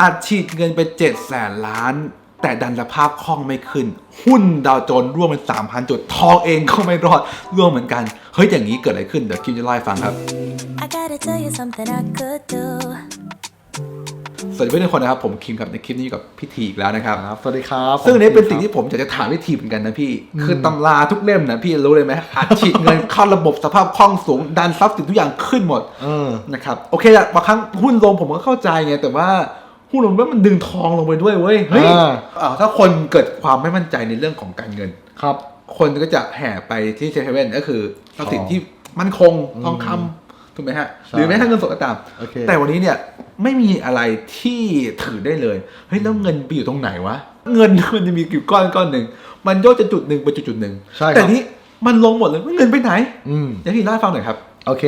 อัดฉีดเงินไป7จ็ดแสนล้าน แต่ดันสภาพคล่องไม่ขึ้น หุ้นดาวโจนส์ร่วงเป็น3,000 จุด ทองเองก็ไม่รอดร่วงเหมือนกัน เฮ้ย อย่างนี้เกิดอะไรขึ้น เดี๋ยวคิมจะเล่าให้ฟังครับ I gotta tell you something I could do. สวัสดีเพื่อนทุกคนนะครับ ผมคิมครับในคลิปนี้อยู่กับพี่ทีอีกแล้วนะครับ ครับสวัสดีครับซึ่งอันนี้เป็นสิ่งที่ผมอยากจะถามพี่ทีเหมือนกันนะพี่ คือตำราทุกเล่มนะพี่รู้เลยไหมอัดฉีดเงินเข้าระบบสภาพคล่องสูง ดันทรัพย์สินทุกอย่างขึ้นหมดเออนะครับ โอเคอะบางครั้งหุ้นลงผมก็เข้าใจไงแต่ว่า หุ้นลงแล้วมันดึงทองลงไปด้วยเว้ยเฮ้ยอ่าอ่าถ้าคนเกิดความไม่มั่นใจในเรื่องของการเงิน ครับ คนก็จะแห่ไปที่เซเว่นก็คือทรัพย์สินที่มั่นคงทองคำถูกไหมฮะใช่หรือแม้กระทั่งเงินสดก็ตามโอเคแต่วันนี้เนี่ยไม่มีอะไรที่ถือได้เลย เฮ้ยแล้วเงินไปอยู่ตรงไหนวะ เงินมันจะมีกี่ก้อนก้อนหนึ่ง มันโยกจะจุดหนึ่งไปจุดจุดหนึ่งใช่ครับแต่นี้มันลงหมดเลยเงินไปไหนอืมเดี๋ยวพี่เล่าให้ฟังหน่อยครับ โอเค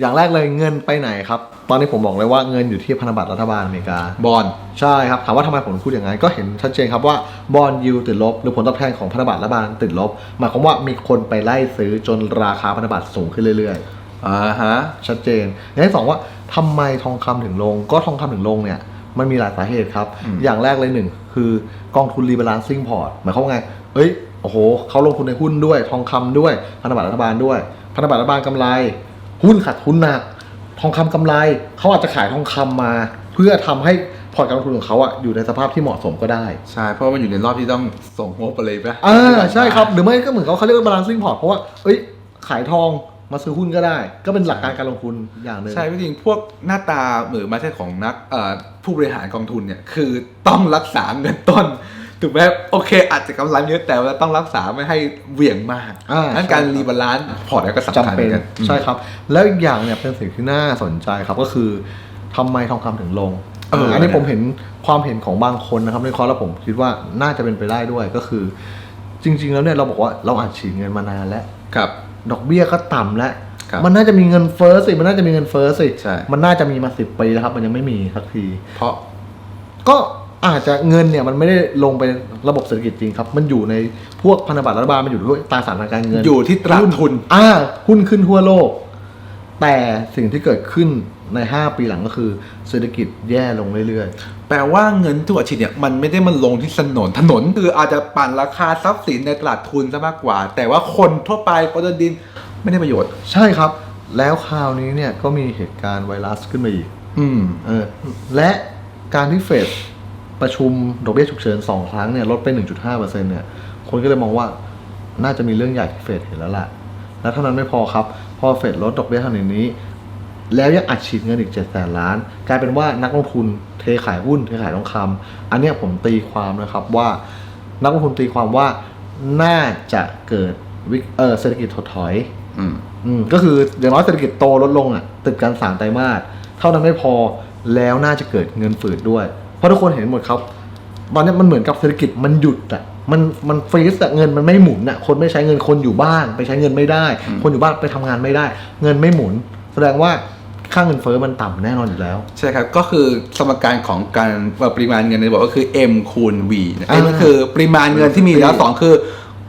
อย่างแรกเลยเงินไปไหนครับ ตอนนี้ผมบอกเลยว่าเงินอยู่ที่พันธบัตรรัฐบาลอเมริกา บอลใช่ครับ ถามว่าทำไมผมพูดอย่างนั้นก็เห็นชัดเจนครับว่าบอลยูติดลบ หรือผลตอบแทนของพันธบัตรรัฐบาลติดลบ หมายความว่ามีคนไปไล่ซื้อจนราคาพันธบัตรสูงขึ้นเรื่อยอ่าฮะๆชัดเจนอย่างที่สองว่าทำไมทองคำถึงลง ก็ทองคำถึงลงเนี่ยมันมีหลายสาเหตุครับอืมอย่างแรกเลยหนึ่งคือกองทุนรีบาลานซิ่งพอร์ตหมายความว่าไงเอ้ยโอ้โหเขาลงทุนในหุ้นด้วย ทองคำด้วยพันธบัตรรัฐบาลด้วยพันธบัตรรัฐบาลกำไร หุ้นขาดทุนหนัก ทองคำกำไรเขาอาจจะขายทองคำมา เพื่อทำให้พอร์ตการลงทุนของเขาอะอยู่ในสภาพที่เหมาะสมก็ได้ ใช่ เพราะว่ามันอยู่ในรอบที่ต้องส่งงบไปเลยปะอ่าใช่ครับ หรือไม่ก็เหมือนเขาเขาเรียกว่า balancing port เพราะว่าเอ้ยขายทองมาซื้อหุ้นก็ได้ ก็เป็นหลักการการลงทุนอย่างหนึ่งใช่จริงๆพวกหน้าตาหรือมาใช่ของนักเอ่อผู้บริหารกองทุนเนี่ยคือต้องรักษาเงินต้น ถูกไหมโอเค อาจจะกำไรเยอะแต่ว่าต้องรักษาไม่ให้เหวี่ยงมากอ่านั้นใช่การครับ รีบาลานซ์พอร์ตเนี่ยก็สำคัญจำเหเป็มือนนกันใช่ครับ แล้วอีกอย่างเนี่ยเป็นสิ่งที่น่าสนใจครับก็คือทำไมทองคำถึงลงเอออัอันนี้ผมเห็นความเห็นของบางคนนะครับในคอร์สแล้วผมคิดว่าน่าจะเป็นไปได้ด้วยก็คือ จริง ๆ แล้วเนี่ยเราบอกว่าเราอาจฉีดเงินมานานแล้ว ครับ ดอกเบี้ยก็ต่ำแล้วครับมันน่าจะมีเงินเฟ้อสิมันน่าจะมีเงินเฟ้อสิใช่ มันน่าจะมีมาสิบปีแล้วครับ มันยังไม่มีสักที เพราะ ก็ อาจจะเงินเนี่ยมันไม่ได้ลงไประบบเศรษฐกิจจริงครับ มันอยู่ในพวกพันธบัตรรัฐบาลมันอยู่ที่ตราสารทางการเงินอยู่ที่ตลาดทุนอ่าหุ้นขึ้นทั่วโลก แต่สิ่งที่เกิดขึ้นใน 5 ปีหลังก็คือเศรษฐกิจแย่ลงเรื่อยแปลว่าเงินทุกอาชีพเนี่ยมันไม่ได้มันลงที่ถนนถนน คืออาจจะปั่นราคาทรัพย์สินในตลาดทุนซะมากกว่า แต่ว่าคนทั่วไปปตดินไม่ได้ประโยชน์ๆใช่ครับ แล้วคราวนี้เนี่ยก็มีเหตุการณ์ไวรัสขึ้นมาอีก อืมเออและการที่เฟด ประชุมดอกเบี้ยฉุกเฉินสองครั้งเนี่ยลดไป 1.5%เนี่ยคนก็เลยมองว่าน่าจะมีเรื่องใหญ่ที่เฟดเห็นแล้วล่ะ แล้วเท่านั้นไม่พอครับ พอเฟดลดดอกเบี้ยเท่านี้ แล้วยังอัดฉีดเงินอีก7แสนล้าน กลายเป็นว่านักลงทุนเทขายหุ้นเทขายทองคำอันเนี้ยผมตีความนะครับว่านักลงทุนตีความว่าน่าจะเกิดวิกเออเศรษฐกิจถดถอยอืมอืมก็คืออย่างน้อยเศรษฐกิจโตลดลงอะติดกันสามไตรมาสเท่านั้นไม่พอแล้วน่าจะเกิดเงินฝืดด้วยเพ ราะทุกคนเห็นหมดครับ ตอนนี้มันเหมือนกับเศรษฐกิจมันหยุดอะมันมันฟรีซอะเงินมันไม่หมุนอะคนไม่ใช้เงินคนอยู่บ้าน ไปใช้เงินไม่ได้อืมคนอยู่บ้านไปทำงานไม่ได้ เงินไม่หมุน แสดงว่าค่าเงินเฟ้อมันต่ำแน่นอนอยู่แล้ว ใช่ครับ ก็คือสมการของการเอ่อปริมาณเงินในบอกก็คือ M คูณ V นะอ่า M ก็คือปริมาณเงินที่มีแล้วสองคือ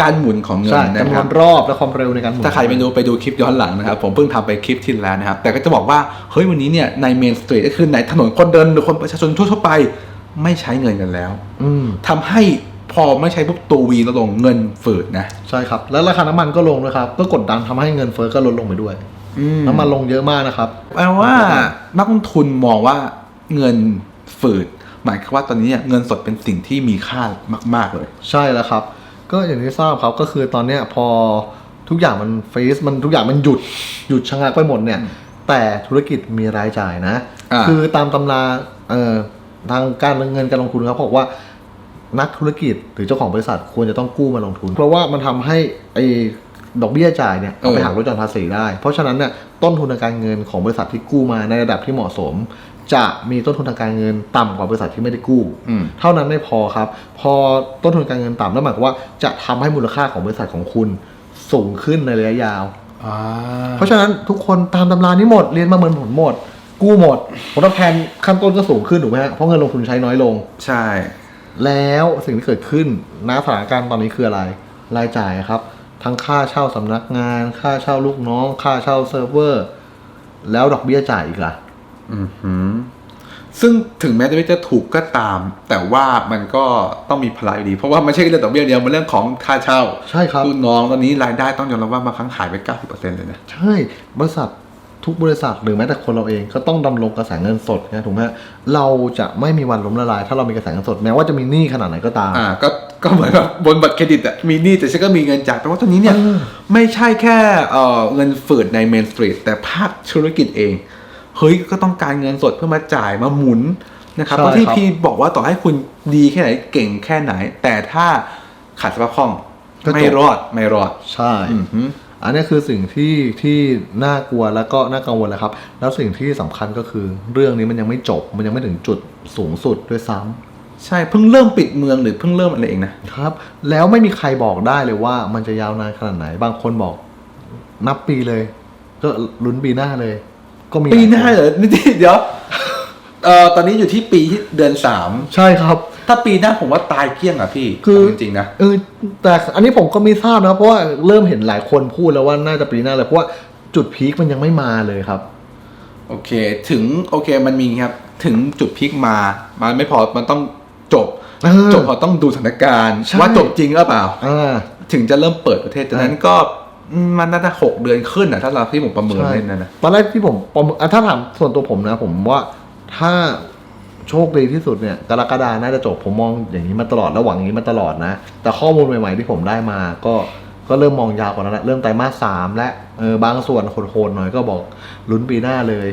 การหมุนของเงินใช่นะจำนควรับนรอบและความเร็วในการหมุนถ้าใครไม่รู้ไปดูคลิปย้อนหลังนะครับ ผมเพิ่งทำไปคลิปที่แล้วนะครับ แต่ก็จะบอกว่า เฮ้ยวันนี้เนี่ยในเมนสตรีทก็คือในถนนคนเดินหรือคนประชาชนทั่วๆไป ไม่ใช้เงินกันแล้ว อืมทำให้พอไม่ใช้ปุ๊บตัววีลดลงเงินฝืดนะใช่ครับ แล้วราคาน้ำมันก็ลงด้วยครับก็กดดันทำให้เงินเฟ้อก็ลดลงไปด้วยน้ำมันลงเยอะมากนะครับแปลว่านักลงทุนมองว่าเงินฝืดหมายความว่าตอนนี้เนี่ยเงินสดเป็นสิ่งที่มีค่ามาก ๆเลย ใช่แล้วครับ ก็อย่างที่ทราบครับก็คือตอนเนี้ยพอทุกอย่างมันฟรีซมันทุกอย่างมันหยุดหยุดชะงักไปหมดเนี่ย แต่ธุรกิจมีรายจ่ายนะ อ่า คือตามตำราเอ่อทางการเงินการลงทุนครับเขาบอกว่า นักธุรกิจหรือเจ้าของบริษัทควรจะต้องกู้มาลงทุน เพราะว่ามันทำให้ไอ้ดอกเบี้ยจ่ายเนี่ยเอาไปหักลดหย่อนภาษีได้ เพราะฉะนั้นเนี่ยต้นทุนทางการเงินของบริษัทที่กู้มาในระดับที่เหมาะสม จะมีต้นทุนทางการเงินต่ำกว่าบริษัทที่ไม่ได้กู้ อืม เท่านั้นไม่พอครับ พอต้นทุนการเงินต่ำนั่นหมายความว่าจะทำให้มูลค่าของบริษัทของคุณสูงขึ้นในระยะยาว อ่าเพราะฉะนั้นทุกคนตามตำรานี้หมดเรียนมาเหมือนผลหมด กู้หมดผลตอบแทนขั้นต้นก็สูงขึ้นถูกไหมฮะเพราะเงินลงทุนใช้น้อยลง ใช่ แล้วสิ่งที่เกิดขึ้นณสถานการณ์ตอนนี้คืออะไร รายจ่ายครับ ทั้งค่าเช่าสำนักงาน ค่าเช่าลูกน้อง ค่าเช่าเซิร์ฟเวอร์ แล้วดอกเบี้ยจ่ายอีกล่ะอือหือ ซึ่งถึงแม้จะไม่จะถูกก็ตาม แต่ว่ามันก็ต้องมีพลายดี เพราะว่าไม่ใช่เรื่องดอกเบี้ยเดียวมันเรื่องของค่าเช่าใช่ครับลูกน้องตอนนี้รายได้ต้องยอมรับว่าบางครั้งหายไป 90%เลยนะ ใช่ บริษัททุกบริษัทหรือแม้แต่คนเราเองก็ต้องดำรงกระแสเงินสดนะถูกไหมฮะเราจะไม่มีวันล้มละลาย ถ้าเรามีกระแสเงินสดแม้ว่าจะมีหนี้ขนาดไหนก็ตามอ่าก็ก็เหมือนกับบนบัตรเครดิตอะมีหนี้แต่ฉันก็มีเงินจ่ายแต่ว่าตอนนี้เนี่ยเออไม่ใช่แค่เอ่อเงินฝืดในเมนสตรีทแต่ภาคธุรกิจเองเฮ้ยก็ต้องการเงินสดเพื่อมาจ่ายมาหมุนนะครับใช่เพราะที่ครับพี่บอกว่าต่อให้คุณดีแค่ไหนเก่งแค่ไหน แต่ถ้าขาดสภาพคล่องก็จบไม่รอดไม่รอดใช่อือหืออันนี้คือสิ่งที่ที่น่ากลัวแล้วก็น่ากังวลนะครับ แล้วสิ่งที่สำคัญก็คือ เรื่องนี้มันยังไม่จบ มันยังไม่ถึงจุดสูงสุดด้วยซ้ำใช่เพิ่งเริ่มปิดเมืองหรือเพิ่งเริ่มอะไรเองนะครับ แล้วไม่มีใครบอกได้เลยว่า มันจะยาวนานขนาดไหน บางคนบอก นับปีเลย ก็ลุ้นปีหน้าเลย ก็มีปีหน้าเหรอนี่เดี๋ยวเอ่อตอนนี้อยู่ที่ปีที่เดือนสามใช่ครับ ถ้าปีหน้าผมว่าตายเกลี้ยงอะพี่คือจริงๆนะเออแต่อันนี้ผมก็ไม่ทราบนะเพราะว่าเริ่มเห็นหลายคนพูดแล้วว่าน่าจะปีหน้าเลยเพราะว่าจุดพีคมันยังไม่มาเลยครับ โอเค ถึงโอเคมันมีครับ ถึงจุดพีคมา มันไม่พอมันต้องจบเออจบพอต้องดูสถานการณ์ใช่ว่าจบจริงหรือเปล่าอ่าถึงจะเริ่มเปิดประเทศจากนั้นก็อื มมันน่าจะหกเดือนขึ้นอะ ถ้าเราที่ผมประเมินใช่เล่นนะนะตอนแรกที่ผมประเมินอะถ้าถามส่วนตัวผมนะ ผมว่าถ้าโชคดีที่สุดเนี่ยกรกฎาน่าจะจบผมมองอย่างนี้มาตลอดแล้วหวังอย่างนี้มาตลอดนะ แต่ข้อมูลใหม่ๆที่ผมได้มา ก็ก็เริ่มมองยาวกว่านั้นละเริ่มไตรมาสสามและเออบางส่วนโหดๆหน่อยก็บอกลุ้นปีหน้าเลย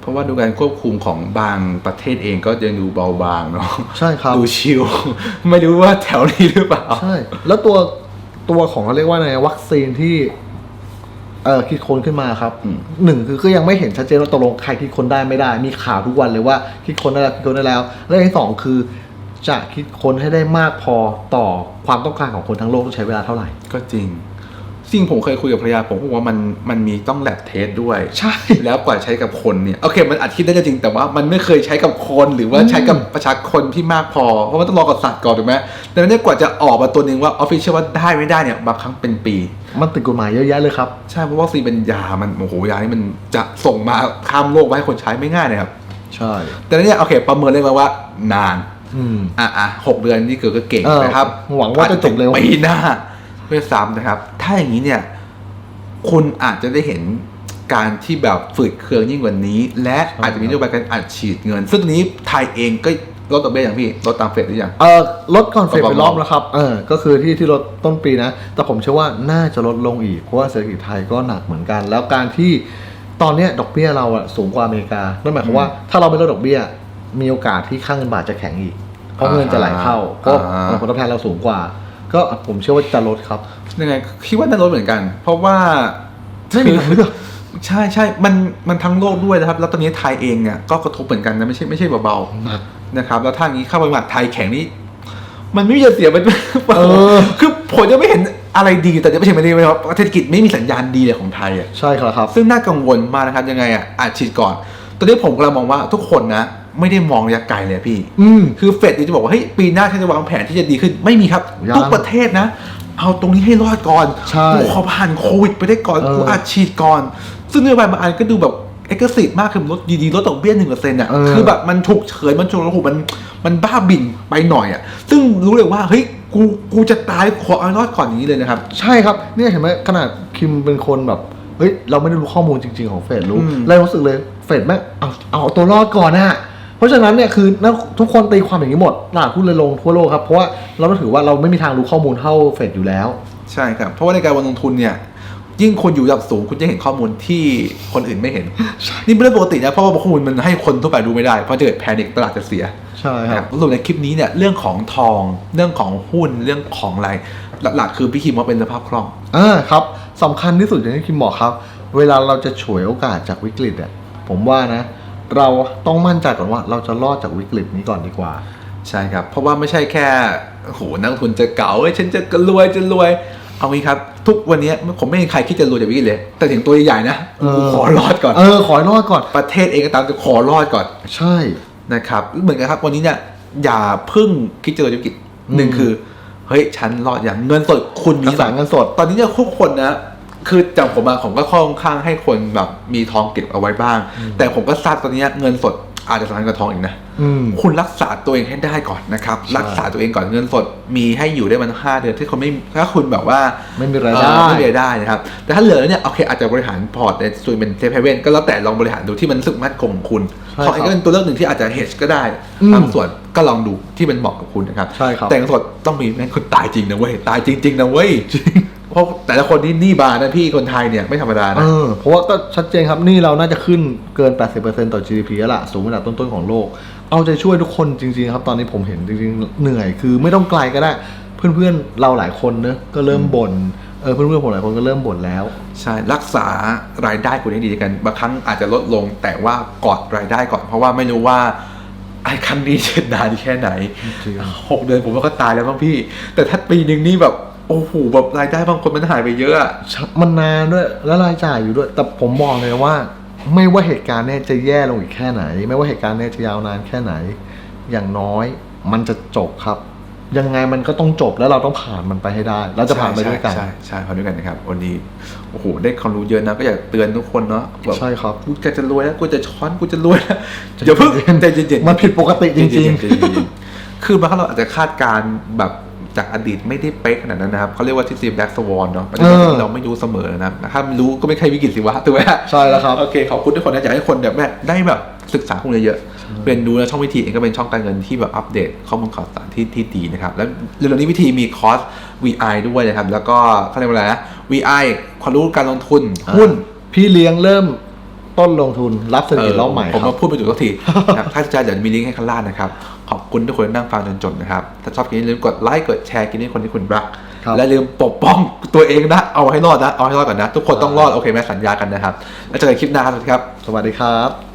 เพราะว่าดูการควบคุมของบางประเทศเองก็ยังดูเบาบางเนาะใช่ครับดูชิลไม่รู้ว่าแถวนี้หรือเปล่าใช่แล้วตัว ตัวของเขาเรียกว่าไงวัคซีนที่เออคิดค้นขึ้นมาครับอืมหนึ่งคือก็ยังไม่เห็นชัดเจนว่าตกลงใครคิดค้นได้ไม่ได้ มีข่าวทุกวันเลยว่าคิดค้นได้แล้วคิดค้นได้แล้วเรื่องที่สองคือจะคิดค้นให้ได้มากพอต่อความต้องการของคนทั้งโลกต้องใช้เวลาเท่าไหร่ ก็จริง สิ่งผมเคยคุยกับภรรยาผมบอกว่ามันมันมีต้องแลบเทสด้วย ใช่ แล้วกว่าใช้กับคนเนี่ยโอเค มันอาจคิดได้ก็จริงแต่ว่ามันไม่เคยใช้กับคนหรือว่าใช้กับประชาชนที่มากพอ เพราะมันต้องรอกับสัตว์ก่อนถูกไหมแต่เนี่ยกว่าจะออกมาตัวหนึ่งว่าออฟฟิเชียลว่าได้ไม่ได้เนี่ยบางครั้งเป็นปี มันติดกฎหมายเยอะแยะเลยครับ ใช่เพราะวัคซีนเป็นยามันโอ้โหยานี่มันจะส่งมาข้ามโลกมาให้คนใช้ไม่ง่ายนะครับใช่ แต่เนี่ยโอเค ประเมินเลยมาว่านานอืมอะอะหกเดือนนี่เกิดก็เก่งเออนะครับหวังว่าจะจบเร็วปีหน้า ด้วยซ้ำนะครับ ถ้าอย่างนี้เนี่ยคุณอาจจะได้เห็นการที่แบบฝืดเคืองยิ่งกว่านี้ และอาจจะมีนโยบายการอัดฉีดเงิน ซึ่งตรงนี้ไทยเองก็ลดดอกเบี้ยอย่างพี่ลดตามเฟดหรือยังเออลดก่อนเฟดไปประมาณรอบแล้วครับเออก็คือที่ที่ลดต้นปีนะ แต่ผมเชื่อว่าน่าจะลดลงอีก เพราะว่าเศรษฐกิจไทยก็หนักเหมือนกัน แล้วการที่ตอนเนี้ยดอกเบี้ยเราอะสูงกว่าอเมริกานั่นหมายความว่าถ้าเราไม่ลดดอกเบี้ย มีโอกาสที่ค่าเงินบาทจะแข็งอีกเพราะเงินจะไหลเข้าเพราะอ่าผลตอบแทนเราสูงกว่า ก็ผมเชื่อว่าจะลดครับยังไงคิดว่าน่าลดเหมือนกัน เพราะว่าไม่มีทางเลือกใช่ใช่มันมันทั้งโลกด้วยนะครับ แล้วตอนนี้ไทยเองเนี่ยก็กระทบเหมือนกันนะไม่ใช่ไม่ใช่เบาๆหนักนะครับ แล้วถ้างี้เข้าไปหมัดไทยแข็งนี่มันไม่มีจะเสียมันเออคือผมจะไม่เห็นอะไรดีแต่จะไม่ใช่ไม่ดีไหมครับเศรษฐกิจไม่มีสัญญาณดีเลยของไทยอะใช่ครับครับซึ่งน่ากังวลมากนะครับยังไงอะอาจฉีดก่อนต อนนี้ผมกำลังมองว่าทุกคนนะ ไม่ได้มองระยะไกลเลยพี่ อืม คือเฟดเนี่ยจะบอกว่าเฮ้ยปีหน้าฉันจะวางแผนที่จะดีขึ้นไม่มีครับยังทุกประเทศนะ เอาตรงนี้ให้รอดก่อนใช่กูขอผ่านโควิดไปได้ก่อนเออกูอาจฉีดก่อน ซึ่งนโยบายบางอันก็ดูแบบเอกสิทธิ์มากคือลดดีๆลดดอกเบี้ยหนึ่งเปอร์เซ็นต์อะเออ คือแบบมันถูกเฉยมันถูกระหุมันมันบ้าบิ่นไปหน่อยอะ ซึ่งรู้เลยว่าเฮ้ยกูกูจะตายขอเอารอดก่อนอย่างนี้เลยนะครับ ใช่ครับเนี่ยเห็นไหมขนาดคิมเป็นคนแบบเฮ้ยเราไม่ได้รู้ข้อมูลจริง ๆของเฟดรู้อืม เรารู้สึกเลย เฟดแม่งเอาเอาตัวรอดก่อนนะเพราะฉะนั้นเนี่ยคือนักทุกคนตีความอย่างนี้หมดตลาดหุ้นเลยลงทั่วโลกครับเพราะว่าเราต้องถือว่าเราไม่มีทางรู้ข้อมูลเท่าเฟดอยู่แล้ว ใช่ครับ เพราะว่าในการวางลงทุนเนี่ยยิ่งคนอยู่ระดับสูงคุณจะเห็นข้อมูลที่คนอื่นไม่เห็น นี่เป็นเรื่องปกตินะเพราะว่าข้อมูลมันให้คนทั่วไปดูไม่ได้เพราะจะเกิดแพนิคตลาดจะเสียใช่คนะครัรับบสรุปในคลิปนี้เนี่ยเรื่องของทองเรื่องของหุ้นเรื่องของอะไรหลักๆคือพี่คิมว่าเป็นสภาพคล่องอ่าครับสำคัญที่สุดอย่างที่คิมบอกครับ เวลาเราจะฉวยโอกาสจากวิกฤตเนี่ย ผมว่านะ เราต้องมั่นใจก่อนว่าเราจะรอดจากวิกฤตนี้ก่อนดีกว่า ใช่ครับ เพราะว่าไม่ใช่แค่โอ้โหนักลงทุนจะเก๋าเอ้ยฉันจะรวยจะรวย เอางี้ครับ ทุกวันนี้ผมไม่มีใครคิดจะรวยจากวิกฤตเลย แต่ถึงตัวใหญ่ๆนะเออกูขอรอดก่อนเออขอให้รอดก่อนประเทศเองก็ตามจะขอรอดก่อน ใช่นะครับเหมือนกันครับวันนี้เนี่ยอย่าเพึ่งคิดจะรวยจากวิกฤตอืมหนึ่งคือเฮ้ยฉันรอดอย่างเงินสดคุณกมีระแสเงินสด ตอนนี้เนี่ยทุกคนนะ คือจากผมมาผมก็ค่อนข้างให้คนแบบมีทองเก็บเอาไว้บ้าง แต่ผมก็ทราบตอนนี้เงินสดอาจจะสำคัญกว่าทองอีกนะอืมคุณรักษาตัวเองให้ได้ก่อนนะครับใช่รักษาตัวเองก่อนเงินสดมีให้อยู่ได้มันห้าเดือนที่คนไม่ถ้าคุณแบบว่าไม่มีรายได้เออไม่มีรายได้นะครับ แต่ถ้าเหลือเนี่ยโอเคอาจจะบริหารพอร์ตในส่วนเป็นเซฟเฮเว่นก็แล้วแต่ลองบริหารดูที่มันรู้สึกมั่นคงของคุณใช่ทองเองก็เป็นตัวเลือกหนึ่งที่อาจจะเฮดก็ได้อืมบางส่วนก็ลองดูที่มันเหมาะกับคุณนะครับใช่ครับแต่เงินสดต้องมีแม่งคุณตายจริงนะเว้ยตายจริงๆนะเว้ย เพราะแต่ละคนนี่หนี่บานนะพี่คนไทยเนี่ยไม่ธรรมดาเอนะอเพราะว่าก็ชัดเจนครับนี่เราน่าจะขึ้นเกิน 80%ต่อ GDP แล้วล่ะ สูงอันดับต้นๆของโลก เอาใจช่วยทุกคนจริงๆครับ ตอนนี้ผมเห็นจริงๆ เหนื่อยคือไม่ต้องไกลก็ได้ เพื่อนๆเราหลายคนเนอะก็เริ่มบ่นเออเพื่อนๆผมหลายคนก็เริ่มบ่นแล้ว ใช่รักษารายได้คุณให้ดีกันบางครั้งอาจจะลดลงแต่ว่ากอดรายได้ก่อน เพราะว่าไม่รู้ว่าไอ้ครั้งนี้จะนานแค่ไหนจริง หกเดือนผมว่าก็ตายแล้วบ้างพี่ แต่ถ้าปีหนึ่งนี่แบบ โอ้โหแบบรายได้บางคนมันหายไปเยอะอะมันนานด้วย แล้วรายจ่ายอยู่ด้วย แต่ผมบอกเลยว่า ไม่ว่าเหตุการณ์เนี่ยจะแย่ลงอีกแค่ไหน ไม่ว่าเหตุการณ์เนี่ยจะยาวนานแค่ไหน อย่างน้อยมันจะจบครับ ยังไงมันก็ต้องจบแล้วเราต้องผ่านมันไปให้ได้ เราจะผ่านไปด้วยกันใช่ใช่ผ่านด้วยกันนะครับวันนี้โอ้โหได้ความรู้เยอะนะก็อยากเตือนทุกคนเนาะแบบใช่ครับกูจะรวยแล้วกูจะช้อนกูจะรวยแล้วอย่าเพิ่งใจเย็นๆมันผิดปกติจริงเย็นๆคือบางครั้งเราอาจจะคาดการณ์แบบ จากอดีตไม่ได้เป๊ะขนาดนั้นนะครับเขาเรียกว่าทฤษฎีแบล็กสวอนเนาะมันเออเราไม่รู้เสมอนะครับถ้าไม่รู้ก็ไม่ใช่วิกฤตสิวะถูกไหมๆใช่แล้วครับโอเคขอบคุณทุกคนนะอยากให้คนแบบได้แบบศึกษาข้อมูลเยอะๆเป็นดูแล้วช่องวิธีเองก็เป็นช่องการเงินที่แบบอัปเดตข้อมูลข่าวสารที่ที่ดีนะครับ แล้วเรื่องนี้วิธีมีคอร์ส VI ด้วยนะครับ แล้วก็เขาเรียกว่าอะไรนะ VI ความรู้การลงทุนหุ้นพี่เลี้ยงเริ่มต้นลงทุนรับเศรษฐกิจรอบใหม่ผมครัมาบพูดไปจุดทุกทีนะครับถ้าจะเดี๋ยวมีลิงก์ให้ข้างล่างนะครับขอบ คุณทุกคนที่นั่งฟังจนจบนะครับ ถ้าชอบคลิปนี้อย่าลืมกดไลค์กดแชร์คลิปนี้คนที่คุณรักครับและอย่าลืมปกป้องตัวเองนะ เอาให้รอดนะ เอาให้รอดก่อนนะ ทุกคนต้องรอด โอเคไหมสัญญากันนะครับ แล้วเจอกันคลิปหน้าครับสวัสดีครับ สวัสดีครับ